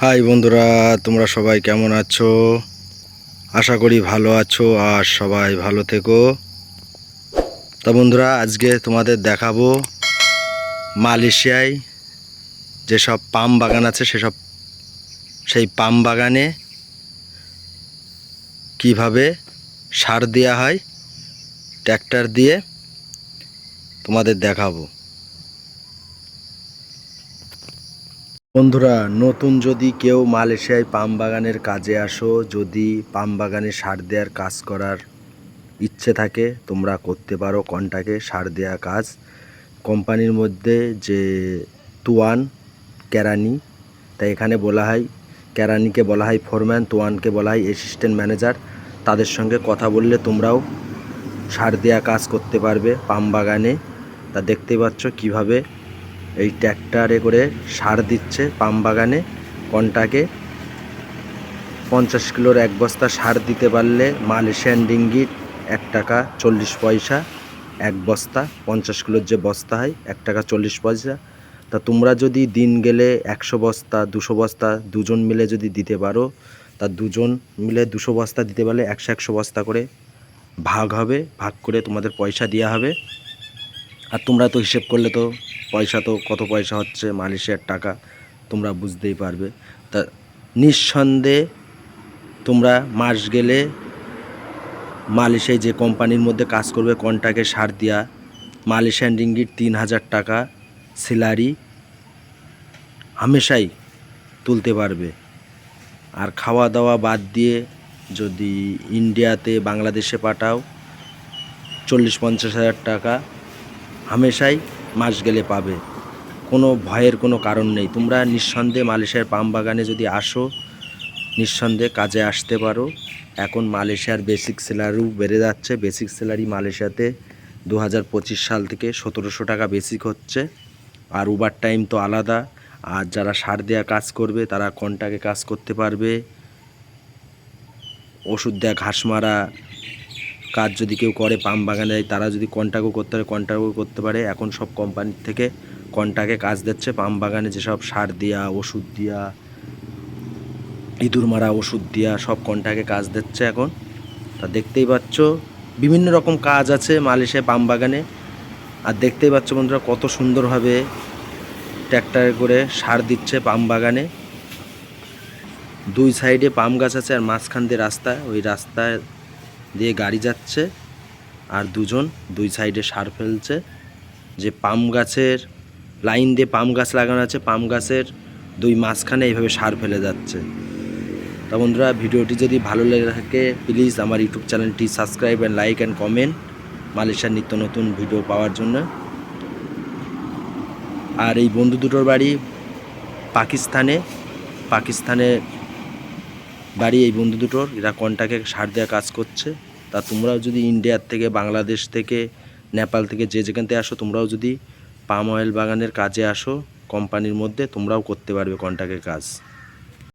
High বন্ধুরা, তোমরা সবাই কেমন আছো? আশা করি ভালো আছো আর সবাই ভালো থেকো। তা বন্ধুরা, আজকে তোমাদের দেখাবো মালয়েশিয়ায় যেসব পাম বাগান আছে, সেসব, সেই পাম বাগানে কীভাবে সার দেওয়া হয়, ট্র্যাক্টর দিয়ে তোমাদের দেখাবো। বন্ধুরা, নতুন যদি কেউ মালয়েশিয়ায় পাম বাগানের কাজে আসো, যদি পাম বাগানে সার দেওয়ার কাজ করার ইচ্ছে থাকে, তোমরা করতে পারো কন্টাকে সার দেওয়া কাজ। কোম্পানির মধ্যে যে তুয়ান কেরানি, তাই এখানে বলা হয়, কেরানিকে বলা হয় ফোরম্যান, তোয়ানকে বলা হয় অ্যাসিস্ট্যান্ট ম্যানেজার। তাদের সঙ্গে কথা বললে তোমরাও সার দেওয়া কাজ করতে পারবে পাম বাগানে। তা দেখতেই পাচ্ছ কীভাবে এই ট্র্যাক্টরে করে সার দিচ্ছে পাম বাগানে। কন্টাকে পঞ্চাশ কিলোর এক বস্তা সার দিতে পারলে মালয়েশিয়ান ডিঙ্গির এক টাকা চল্লিশ পয়সা এক বস্তা, পঞ্চাশ কিলোর যে বস্তা হয়, এক টাকা চল্লিশ পয়সা। তা তোমরা যদি দিন গেলে একশো বস্তা, দুশো বস্তা, দুজন মিলে যদি দিতে পারো, তা দুজন মিলে দুশো বস্তা দিতে পারলে একশো একশো বস্তা করে ভাগ হবে, ভাগ করে তোমাদের পয়সা দেওয়া হবে। আর তোমরা তো হিসেব করলে তো পয়সা তো, কত পয়সা হচ্ছে, মালয়েশিয়ার টাকা, তোমরা বুঝতেই পারবে। তা নিঃসন্দেহে তোমরা মাস গেলে মালয়েশিয়ায় যে কোম্পানির মধ্যে কাজ করবে কন্টাকে সার দেওয়া মালয়েশিয়ান রিঙ্গিট তিন হাজার টাকা স্যালারি হামেশাই তুলতে পারবে। আর খাওয়া দাওয়া বাদ দিয়ে যদি ইন্ডিয়াতে, বাংলাদেশে পাঠাও চল্লিশ পঞ্চাশ হাজার টাকা হামেশাই মাস গেলে পাবে। কোনো ভয়ের কোনো কারণ নেই। তোমরা নিঃসন্দেহে মালয়েশিয়ার পাম বাগানে যদি আসো, নিঃসন্দেহে কাজে আসতে পারো। এখন মালয়েশিয়ার বেসিক স্যালারিও বেড়ে যাচ্ছে। বেসিক স্যালারি মালয়েশিয়াতে দু হাজার পঁচিশ সাল থেকে সতেরোশো টাকা বেসিক হচ্ছে। আর ওভার টাইম তো আলাদা। আর যারা সার দেওয়া কাজ করবে, তারা কন্টাকে কাজ করতে পারবে? ওষুধ দেওয়া ঘাস মারা কাজ যদি কেউ করে পাম বাগানে যায় তারা যদি কন্ট্যাক্টও করতে পারে কন্ট্যাক্টও করতে পারে। এখন সব কোম্পানির থেকে কন্ট্যাক্টে কাজ দিচ্ছে। পাম বাগানে যেসব সার দেওয়া ওষুধ দেওয়া ইঁদুর মারা ওষুধ দেওয়া সব কন্ট্যাক্টে কাজ দিচ্ছে এখন। তা দেখতেই পাচ্ছ, বিভিন্ন রকম কাজ আছে মালয়েশিয়া পাম বাগানে। আর দেখতেই পাচ্ছ বন্ধুরা, কত সুন্দরভাবে ট্র্যাক্টরে করে সার দিচ্ছে পাম বাগানে। দুই সাইডে পাম গাছ আছে আর মাঝখান দিয়ে রাস্তা, ওই রাস্তায় দিয়ে গাড়ি যাচ্ছে আর দুজন দুই সাইডে সার ফেলছে। যে পাম গাছের লাইন দিয়ে পাম গাছ লাগানো আছে, পাম গাছের দুই মাঝখানে এইভাবে সার ফেলে যাচ্ছে। তা বন্ধুরা, ভিডিওটি যদি ভালো লেগে থাকে প্লিজ আমার ইউটিউব চ্যানেলটি subscribe and like and comment মালয়েশিয়ার নিত্য নতুন ভিডিও পাওয়ার জন্য। আর এই বন্ধু দুটোর বাড়ি পাকিস্তানে। পাকিস্তানে বাড়ি এই বন্ধু দুটোর, এরা কন্টাকে সার দেওয়া কাজ করছে, তা তোমরাও যদি ইন্ডিয়ার থেকে, বাংলাদেশ থেকে, নেপাল থেকে যে যেখান থেকে আসো, তোমরাও যদি পাম অয়েল বাগানের কাজে আসো, কোম্পানির মধ্যে, তোমরাও করতে পারবে কন্টাকের কাজ।